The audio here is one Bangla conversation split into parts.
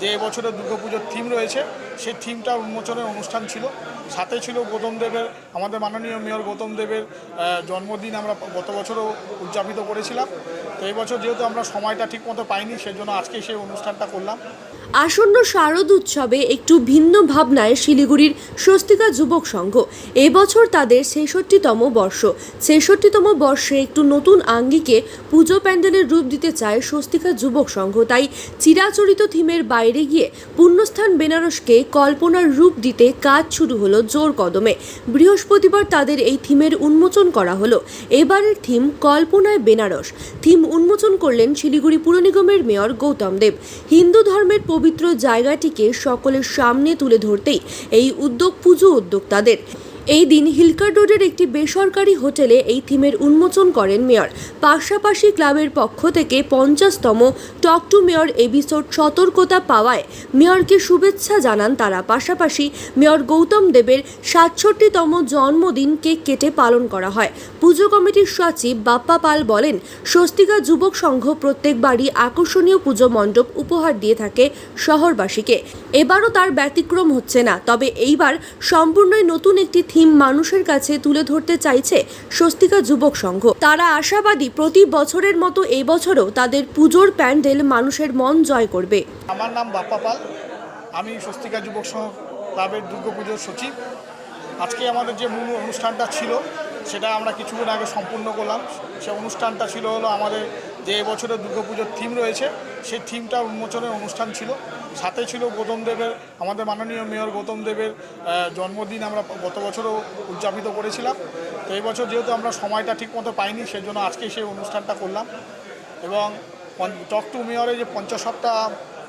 যে এবছরের দুর্গাপুজোর থিম রয়েছে, সেই থিমটা উন্মোচনের অনুষ্ঠান ছিল। সাথে ছিল গৌতম দেবের, আমাদের মাননীয় মেয়র গৌতম দেবের জন্মদিন আমরা গত বছরও উদযাপিত করেছিলাম। তো এই বছর যেহেতু আমরা সময়টা ঠিকমতো পাইনি, সেজন্য আজকে সেই অনুষ্ঠানটা করলাম। আসন্ন শারদ উৎসবে একটু ভিন্ন ভাবনায় শিলিগুড়ির স্বস্তিকা যুবক সংঘ। এবছর তাদের ছেষট্টিতম বর্ষ। ছেষট্টিতম বর্ষে একটু নতুন আঙ্গিকে পুজো প্যান্ডেলের রূপ দিতে চায় স্বস্তিকা যুবক সংঘ। তাই চিরাচরিত থিমের বাইরে গিয়ে পুণ্যস্থান বেনারসকে কল্পনার রূপ দিতে কাজ শুরু হলো জোর কদমে। বৃহস্পতিবার তাদের এই থিমের উন্মোচন করা হলো। এবারের থিম কল্পনায় বেনারস। থিম উন্মোচন করলেন শিলিগুড়ি পুর নিগমের মেয়র গৌতম দেব। হিন্দু ধর্মের পবিত্র জায়গাটিকে সকলের সামনে তুলে ধরতেই এই উদ্যোগ পুজো উদ্যোক্তাদের। এই দিন হিলকার রোডের একটি বেসরকারি হোটেলে এই থিমের উন্মোচন করেন মেয়র। পাশাপাশি ক্লাবের পক্ষ থেকে পঞ্চাশতম টক টু মেয়র এপিসোড সতর্কতা পাওয়ায় মেয়রকে শুভেচ্ছা জানান তারা। পাশাপাশি মেয়র গৌতম দেবের সাতষট্টিতম জন্মদিন কেক কেটে পালন করা হয়। পুজো কমিটির সচিব বাপ্পা পাল বলেন, স্বস্তিকা যুবক সংঘ প্রত্যেকবারই আকর্ষণীয় পুজো মণ্ডপ উপহার দিয়ে থাকে শহরবাসীকে। এবারও তার ব্যতিক্রম হচ্ছে না, তবে এইবার সম্পূর্ণই নতুন একটি থিম মানুষের কাছে তুলে ধরতে চাইছে স্বস্তিকা যুবক সংঘ। তারা আশাবাদী প্রতি বছরের মতো এই বছরও তাদের পুজোর প্যান্ডেল মানুষের মন জয় করবে। আমার নাম বাপ্পা পাল। আমি স্বস্তিকা যুবক সংঘ ক্লাবের দুর্গাপুজোর সচিব। আজকে আমাদের যে মূল অনুষ্ঠানটা ছিল, সেটা আমরা কিছুক্ষণ আগে সম্পূর্ণ করলাম। সে অনুষ্ঠানটা ছিল হলো আমাদের যে এবছরের দুর্গাপুজোর থিম রয়েছে সেই থিমটা উন্মোচনের অনুষ্ঠান ছিল। সাথে ছিল গৌতম দেবের আমাদের মাননীয় মেয়র গৌতম দেবের জন্মদিন আমরা গত বছরও উদযাপিত করেছিলাম। তো এবছর যেহেতু আমরা সময়টা ঠিকমতো পাইনি সেজন্য আজকে সেই অনুষ্ঠানটা করলাম। এবং টক টু মেয়রে যে পঞ্চাশটা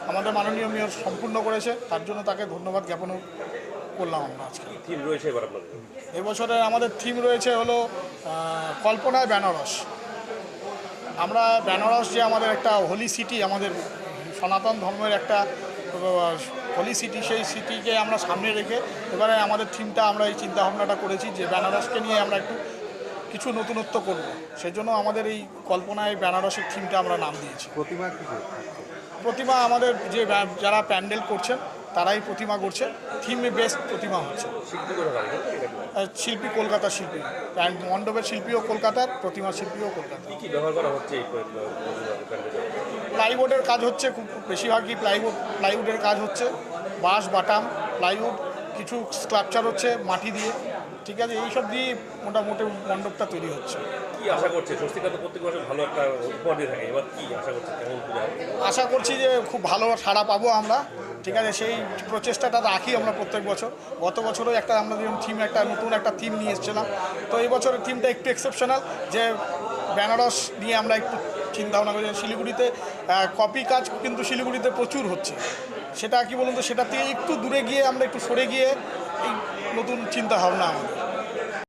আমাদের মাননীয় মেয়র সম্পূর্ণ করেছে তার জন্য তাকে ধন্যবাদ জ্ঞাপন করলাম আমরা আজকে। থিম রয়েছে এবার আপনাদের? এবছরে আমাদের থিম রয়েছে হলো কল্পনায় বেনারস। আমরা বেনারস যে আমাদের একটা হোলি সিটি আমাদের সনাতন ধর্মের একটা হোলি সিটি সেই সিটিকে আমরা সামনে রেখে এবারে আমাদের থিমটা আমরা এই চিন্তা ভাবনাটা করেছি যে বেনারসকে নিয়ে আমরা একটু কিছু নতুনত্ব করব। সেজন্য আমাদের এই কল্পনায় বেনারসের থিমটা আমরা নাম দিয়েছি। প্রতিমা প্রতিমা আমাদের যে যারা প্যান্ডেল করছেন তারাই প্রতিমা করছে থিমে বেস্ট প্রতিমা হচ্ছে। শিল্পী কলকাতা শিল্পী। কলকাতার শিল্পী প্যান্ড মণ্ডপের শিল্পীও কলকাতার প্রতিমা শিল্পীও কলকাতা প্লাইউডের কাজ হচ্ছে খুব বেশিরভাগই প্লাইউড প্লাইউডের কাজ হচ্ছে। বাঁশ বাটাম প্লাইউড কিছু স্ক্লাপচার হচ্ছে মাটি দিয়ে। ঠিক আছে এইসব দিয়ে মোটামুটি মণ্ডপটা তৈরি হচ্ছে। কি আশা করছে? স্বস্তিকা তো প্রত্যেক বছর ভালো একটা উপহার দিয়ে থাকে এবার কি আশা করছে? কেমন আশা করছি যে খুব ভালো সাড়া পাবো আমরা ঠিক আছে সেই প্রচেষ্টাটা রাখি আমরা প্রত্যেক বছর। গত বছরও একটা আমরা যেরকম থিম একটা নতুন একটা থিম নিয়ে এসেছিলাম। তো এই বছরের থিমটা একটু এক্সেপশনাল যে বেনারস নিয়ে আমরা একটু চিন্তা ভাবনা করি শিলিগুড়িতে কপি কাজ কিন্তু শিলিগুড়িতে প্রচুর হচ্ছে। সেটা কি বলুন তো? সেটা থেকে একটু দূরে গিয়ে আমরা একটু সরে গিয়ে এই নতুন চিন্তা ভাবনা আমাদের।